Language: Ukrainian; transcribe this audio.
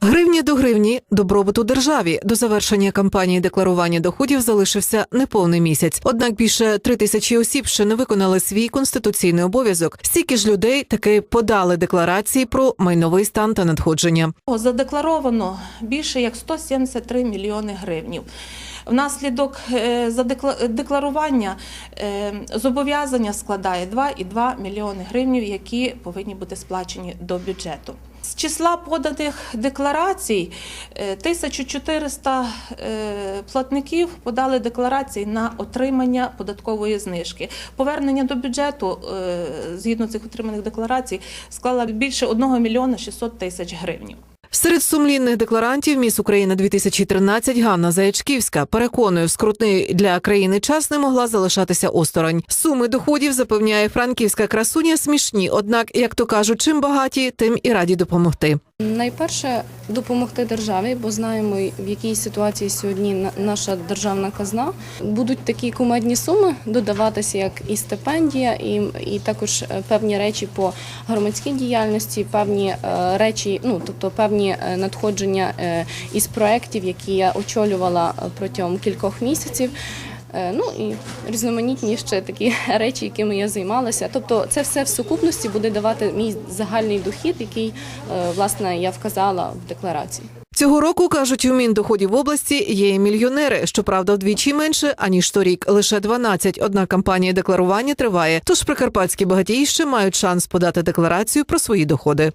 Гривня до гривні добробуту державі до завершення кампанії декларування доходів залишився неповний місяць. Однак більше три тисячі осіб ще не виконали свій конституційний обов'язок. Стільки ж людей таки подали декларації про майновий стан та надходження. Задекларовано більше як 173 мільйони гривнів. Внаслідок е, задекла- декларування е, зобов'язання складає 2,2 мільйони гривнів, які повинні бути сплачені до бюджету. З числа поданих декларацій е, 1400 е, платників подали декларації на отримання податкової знижки. Повернення до бюджету е, згідно цих отриманих декларацій склала більше 1 мільйона 600 тисяч гривень. Серед сумлінних декларантів Міс Україна 2013 Ганна Заячківська переконує, в скрутний для країни час не могла залишатися осторонь. Суми доходів запевняє франківська красуня смішні. Однак, як то кажуть, чим багаті, тим і раді допомогти. Найперше допомогти державі, бо знаємо, в якій ситуації сьогодні на- наша державна казна. Будуть такі кумедні суми додаватися, як і стипендія, і, і також е, певні речі по громадській діяльності, певні е, речі, ну тобто певні е, надходження із проєктів, які я очолювала протягом кількох місяців. Е, Ну і різноманітні ще такі речі, якими я займалася. Тобто, це все в сукупності буде давати мій загальний дохід, який е, власне я вказала в декларації. Цього року кажуть, у Міндоходів області є і мільйонери. Щоправда, вдвічі менше аніж торік. Лише 12. Однак кампанія декларування триває. Тож прикарпатські багатії ще мають шанс подати декларацію про свої доходи.